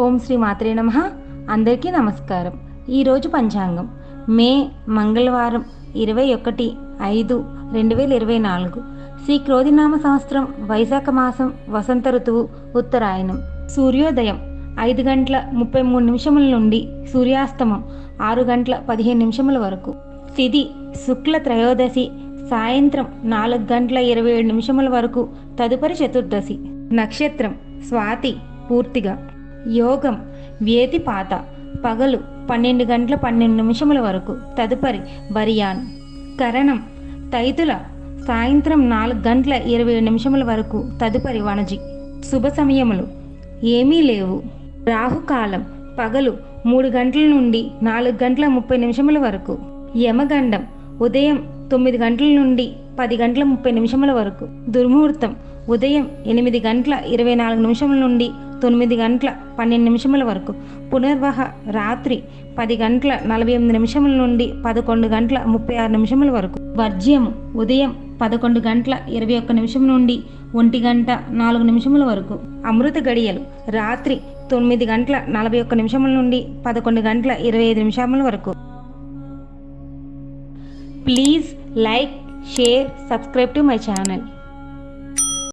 ఓం శ్రీ మాత్రే నమ. అందరికీ నమస్కారం. ఈరోజు పంచాంగం. మే మంగళవారం ఇరవై ఒకటి ఐదు రెండు వేల ఇరవై నాలుగు. శ్రీ క్రోధినామ సంవత్సరం వైశాఖ మాసం వసంత ఋతువు ఉత్తరాయణం. సూర్యోదయం ఐదు గంటల ముప్పై మూడు నిమిషముల నుండి సూర్యాస్తమం ఆరు గంటల పదిహేను నిమిషముల వరకు. తిథి శుక్ల త్రయోదశి సాయంత్రం నాలుగు గంటల ఇరవై ఏడు నిమిషముల వరకు తదుపరి చతుర్దశి. నక్షత్రం స్వాతి పూర్తిగా. యోగం వ్యతిపాత పగలు పన్నెండు గంటల పన్నెండు నిమిషముల వరకు. తదుపరి బరియాన్. కరణం తైతుల సాయంత్రం నాలుగు గంటల ఇరవై నిమిషముల వరకు. తదుపరి వణజి. శుభ సమయములు. ఏమీ లేవు. రాహుకాలం పగలు మూడు గంటల నుండి నాలుగు గంటల ముప్పై నిమిషముల వరకు. యమగండం ఉదయం తొమ్మిది గంటల నుండి పది గంటల ముప్పై నిమిషముల వరకు. దుర్ముహూర్తం ఉదయం ఎనిమిది గంటల ఇరవై నాలుగు నిమిషముల నుండి తొమ్మిది గంటల పన్నెండు నిమిషముల వరకు. పునర్వహ రాత్రి పది గంటల నలభై ఎనిమిది నిమిషముల నుండి పదకొండు గంటల ముప్పై ఆరు నిమిషముల వరకు. వర్జ్యము ఉదయం పదకొండు గంటల ఇరవై ఒక్క నిమిషం నుండి ఒంటి గంట నాలుగు నిమిషముల వరకు. అమృత గడియలు రాత్రి తొమ్మిది గంటల నలభై ఒక్క నిమిషముల నుండి పదకొండు గంటల ఇరవై ఐదు నిమిషముల వరకు. Please like share subscribe to my channel.